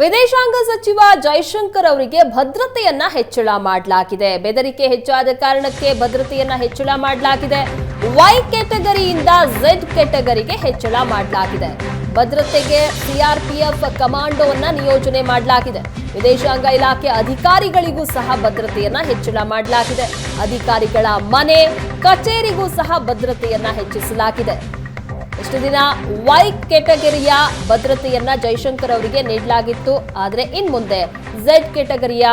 ವಿದೇಶಾಂಗ ಸಚಿವ ಜೈಶಂಕರ್ ಅವರಿಗೆ ಭದ್ರತೆಯನ್ನ ಹೆಚ್ಚಳ ಮಾಡಲಾಗಿದೆ. ಬೆದರಿಕೆ ಹೆಚ್ಚಾದ ಕಾರಣಕ್ಕೆ ಭದ್ರತೆಯನ್ನ ಹೆಚ್ಚಳ ಮಾಡಲಾಗಿದೆ. ವೈ ಕೆಟಗರಿಯಿಂದ ಝೆಡ್ ಕೆಟಗರಿಗೆ ಹೆಚ್ಚಳ ಮಾಡಲಾಗಿದೆ. ಭದ್ರತೆಗೆ ಸಿಆರ್ಪಿಎಫ್ ಕಮಾಂಡೋವನ್ನ ನಿಯೋಜನೆ ಮಾಡಲಾಗಿದೆ. ವಿದೇಶಾಂಗ ಇಲಾಖೆ ಅಧಿಕಾರಿಗಳಿಗೂ ಸಹ ಭದ್ರತೆಯನ್ನ ಹೆಚ್ಚಳ ಮಾಡಲಾಗಿದೆ. ಅಧಿಕಾರಿಗಳ ಮನೆ, ಕಚೇರಿಗೂ ಸಹ ಭದ್ರತೆಯನ್ನ ಹೆಚ್ಚಿಸಲಾಗಿದೆ. ಇಷ್ಟು ದಿನ ವೈ ಕೆಟಗರಿಯ ಭದ್ರತೆಯನ್ನ ಜೈಶಂಕರ್ ಅವರಿಗೆ ನೀಡಲಾಗಿತ್ತು. ಆದರೆ ಇನ್ ಮುಂದೆ ಝೆಡ್ ಕೆಟಗರಿಯ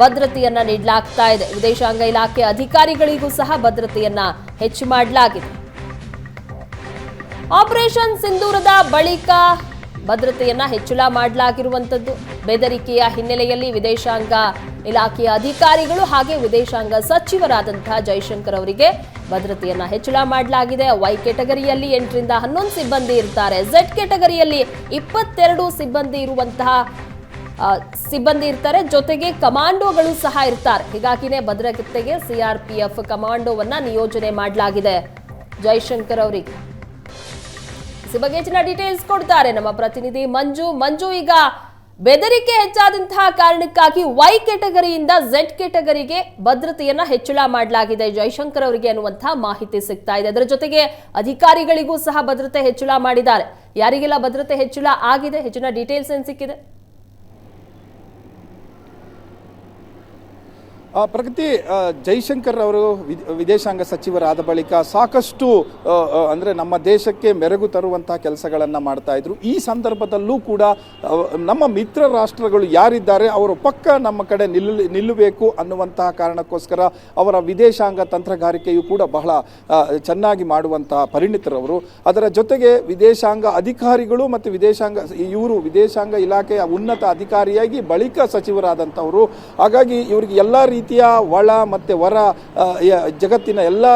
ಭದ್ರತೆಯನ್ನ ನೀಡಲಾಗ್ತಾ ಇದೆ. ವಿದೇಶಾಂಗ ಇಲಾಖೆ ಅಧಿಕಾರಿಗಳಿಗೂ ಸಹ ಭದ್ರತೆಯನ್ನ ಹೆಚ್ಚು ಮಾಡಲಾಗಿದೆ. ಆಪರೇಷನ್ ಸಿಂಧೂರದ ಬಳಿಕ ಭದ್ರತೆಯನ್ನ ಹೆಚ್ಚಳ ಮಾಡಲಾಗಿರುವಂತದ್ದು. ಬೆದರಿಕೆಯ ಹಿನ್ನೆಲೆಯಲ್ಲಿ ವಿದೇಶಾಂಗ ಇಲಾಖೆಯ ಅಧಿಕಾರಿಗಳು ಹಾಗೆ ವಿದೇಶಾಂಗ ಸಚಿವರಾದಂತಹ ಜೈಶಂಕರ್ ಅವರಿಗೆ ಭದ್ರತೆಯನ್ನ ಹೆಚ್ಚಳ ಮಾಡಲಾಗಿದೆ. ವೈ ಕೆಟಗರಿಯಲ್ಲಿ ಎಂಟರಿಂದ ಹನ್ನೊಂದು ಸಿಬ್ಬಂದಿ ಇರ್ತಾರೆ. ಝೆಡ್ ಕೆಟಗರಿಯಲ್ಲಿ ಇಪ್ಪತ್ತೆರಡು ಸಿಬ್ಬಂದಿ ಇರುವಂತಹ ಸಿಬ್ಬಂದಿ ಇರ್ತಾರೆ. ಜೊತೆಗೆ ಕಮಾಂಡೋಗಳು ಸಹ ಇರ್ತಾರೆ. ಹೀಗಾಗಿನೇ ಭದ್ರತೆಗೆ ಸಿಆರ್ಪಿಎಫ್ ಕಮಾಂಡೋವನ್ನ ನಿಯೋಜನೆ ಮಾಡಲಾಗಿದೆ. ಜೈಶಂಕರ್ ಅವರಿಗೆ ಬಗ್ಗೆ ಹೆಚ್ಚಿನ ಡೀಟೇಲ್ಸ್ ಕೊಡ್ತಾರೆ ನಮ್ಮ ಪ್ರತಿನಿಧಿ ಮಂಜು. ಮಂಜು, ಈಗ ಬೆದರಿಕೆ ಹೆಚ್ಚಾದಂತಹ ಕಾರಣಕ್ಕಾಗಿ ವೈ ಕೆಟಗರಿಯಿಂದ ಝೆಡ್ ಕೆಟಗರಿಗೆ ಭದ್ರತೆಯನ್ನ ಹೆಚ್ಚಳ ಮಾಡಲಾಗಿದೆ. ಜೈಶಂಕರ್ ಅವರಿಗೆ ಅನ್ನುವಂತಹ ಮಾಹಿತಿ ಸಿಗ್ತಾ ಇದೆ. ಅದರ ಜೊತೆಗೆ ಅಧಿಕಾರಿಗಳಿಗೂ ಸಹ ಭದ್ರತೆ ಹೆಚ್ಚಳ ಮಾಡಿದ್ದಾರೆ. ಯಾರಿಗೆಲ್ಲ ಭದ್ರತೆ ಹೆಚ್ಚಳ ಆಗಿದೆ? ಹೆಚ್ಚಿನ ಡೀಟೇಲ್ಸ್ ಏನ್ ಸಿಕ್ಕಿದೆ ಆ, ಪ್ರಗತಿ ಜೈಶಂಕರ್ ಅವರು ವಿದೇಶಾಂಗ ಸಚಿವರಾದ ಬಳಿಕ ಸಾಕಷ್ಟು ಅಂದ್ರೆ ನಮ್ಮ ದೇಶಕ್ಕೆ ಮೆರಗು ತರುವಂತಹ ಕೆಲಸಗಳನ್ನು ಮಾಡ್ತಾ ಇದ್ರು. ಈ ಸಂದರ್ಭದಲ್ಲೂ ಕೂಡ ನಮ್ಮ ಮಿತ್ರ ರಾಷ್ಟ್ರಗಳು ಯಾರಿದ್ದಾರೆ, ಅವರು ಪಕ್ಕ ನಮ್ಮ ಕಡೆ ನಿಲ್ಲು, ನಿಲ್ಲಬೇಕು ಅನ್ನುವಂತಹ ಕಾರಣಕ್ಕೋಸ್ಕರ ಅವರ ವಿದೇಶಾಂಗ ತಂತ್ರಗಾರಿಕೆಯು ಕೂಡ ಬಹಳ ಚೆನ್ನಾಗಿ ಮಾಡುವಂತಹ ಪರಿಣಿತರವರು. ಅದರ ಜೊತೆಗೆ ವಿದೇಶಾಂಗ ಅಧಿಕಾರಿಗಳು ಮತ್ತು ವಿದೇಶಾಂಗ, ಇವರು ವಿದೇಶಾಂಗ ಇಲಾಖೆಯ ಉನ್ನತ ಅಧಿಕಾರಿಯಾಗಿ ಬಳಿಕ ಸಚಿವರಾದಂಥವರು. ಹಾಗಾಗಿ ಇವರಿಗೆ ಎಲ್ಲ ರೀತಿಯ ಒಳ ಮತ್ತು ಹೊರ ಜಗತ್ತಿನ ಎಲ್ಲ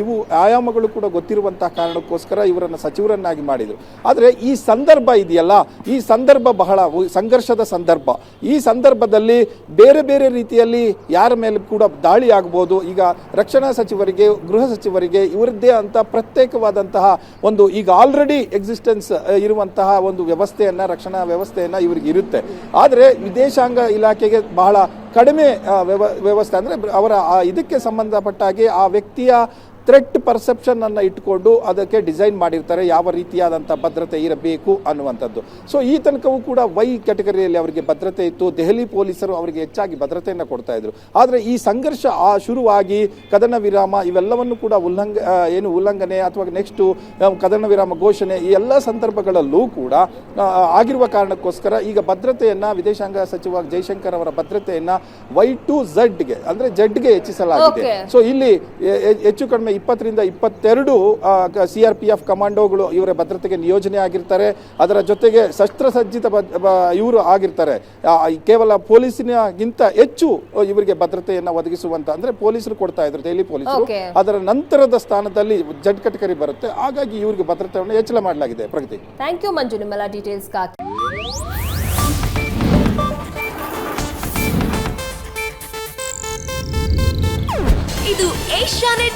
ಇವು ಆಯಾಮಗಳು ಕೂಡ ಗೊತ್ತಿರುವಂತಹ ಕಾರಣಕ್ಕೋಸ್ಕರ ಇವರನ್ನು ಸಚಿವರನ್ನಾಗಿ ಮಾಡಿದರು. ಆದರೆ ಈ ಸಂದರ್ಭ ಇದೆಯಲ್ಲ, ಈ ಸಂದರ್ಭ ಬಹಳ ಸಂಘರ್ಷದ ಸಂದರ್ಭ. ಈ ಸಂದರ್ಭದಲ್ಲಿ ಬೇರೆ ಬೇರೆ ರೀತಿಯಲ್ಲಿ ಯಾರ ಮೇಲೆ ಕೂಡ ದಾಳಿ ಆಗ್ಬೋದು. ಈಗ ರಕ್ಷಣಾ ಸಚಿವರಿಗೆ, ಗೃಹ ಸಚಿವರಿಗೆ ಇವರದ್ದೇ ಅಂತ ಪ್ರತ್ಯೇಕವಾದಂತಹ ಒಂದು ಈಗ ಆಲ್ರೆಡಿ ಎಕ್ಸಿಸ್ಟೆನ್ಸ್ ಇರುವಂತಹ ಒಂದು ವ್ಯವಸ್ಥೆಯನ್ನು, ರಕ್ಷಣಾ ವ್ಯವಸ್ಥೆಯನ್ನು ಇವರಿಗೆ ಇರುತ್ತೆ. ಆದರೆ ವಿದೇಶಾಂಗ ಇಲಾಖೆಗೆ ಬಹಳ ಕಡಿಮೆ ವ್ಯವ ವ್ಯವಸ್ಥೆ ಅಂದರೆ ಅವರ ಆ ಇದಕ್ಕೆ ಸಂಬಂಧಪಟ್ಟ ಹಾಗೆ ಆ ವ್ಯಕ್ತಿಯ ಥ್ರೆಟ್ ಪರ್ಸೆಪ್ಷನ್ ಅನ್ನು ಇಟ್ಕೊಂಡು ಅದಕ್ಕೆ ಡಿಸೈನ್ ಮಾಡಿರ್ತಾರೆ ಯಾವ ರೀತಿಯಾದಂಥ ಭದ್ರತೆ ಇರಬೇಕು ಅನ್ನುವಂಥದ್ದು. ಸೊ ಈ ತನಕವೂ ಕೂಡ ವೈ ಕ್ಯಾಟಗರಿಯಲ್ಲಿ ಅವರಿಗೆ ಭದ್ರತೆ ಇತ್ತು. ದೆಹಲಿ ಪೊಲೀಸರು ಅವರಿಗೆ ಹೆಚ್ಚಾಗಿ ಭದ್ರತೆಯನ್ನು ಕೊಡ್ತಾ ಇದ್ರು. ಆದರೆ ಈ ಸಂಘರ್ಷ ಆ ಶುರುವಾಗಿ ಕದನ ವಿರಾಮ ಇವೆಲ್ಲವನ್ನು ಕೂಡ ಉಲ್ಲಂಘ ಏನು ಉಲ್ಲಂಘನೆ ಅಥವಾ ನೆಕ್ಸ್ಟು ಕದನ ವಿರಾಮ ಘೋಷಣೆ ಈ ಎಲ್ಲ ಸಂದರ್ಭಗಳಲ್ಲೂ ಕೂಡ ಆಗಿರುವ ಕಾರಣಕ್ಕೋಸ್ಕರ ಈಗ ಭದ್ರತೆಯನ್ನ ವಿದೇಶಾಂಗ ಸಚಿವ ಜೈಶಂಕರ್ ಅವರ ಭದ್ರತೆಯನ್ನ ವೈ ಟು ಝಡ್ಗೆ ಅಂದ್ರೆ ಜಡ್ಗೆ ಹೆಚ್ಚಿಸಲಾಗಿದೆ. ಸೊ ಇಲ್ಲಿ ಹೆಚ್ಚು ಕಡಿಮೆ ಇಪ್ಪತ್ತರಿಂದ ಇಪ್ಪತ್ತೆರಡು ಸಿ ಆರ್ ಪಿ ಎಫ್ ಕಮಾಂಡೋಗಳು ಇವರ ಭದ್ರತೆಗೆ ನಿಯೋಜನೆ ಆಗಿರ್ತಾರೆ. ಅದರ ಜೊತೆಗೆ ಶಸ್ತ್ರಸಜ್ಜಿತ ಇವರು ಆಗಿರ್ತಾರೆ. ಕೇವಲ ಪೊಲೀಸಿನಗಿಂತ ಹೆಚ್ಚು ಇವರಿಗೆ ಭದ್ರತೆಯನ್ನು ಒದಗಿಸುವಂತ ಅಂದ್ರೆ ಪೊಲೀಸರು ಕೊಡ್ತಾ ಇದ್ರು ದೆಹಲಿ ಪೊಲೀಸರು. ಅದರ ನಂತರದ ಸ್ಥಾನದಲ್ಲಿ ಜಡ್ ಕಟಕರಿ ಬರುತ್ತೆ. ಹಾಗಾಗಿ ಇವರಿಗೆ ಭದ್ರತೆಯನ್ನು ಹೆಚ್ಚಳ ಮಾಡಲಾಗಿದೆ. ಪ್ರಗತಿ. Thank you Manju. ನಿಮ್ಮೆಲ್ಲ ಡೀಟೇಲ್ಸ್ಗಾಗಿ ಇದು ಏಷ್ಯಾನೆಟ್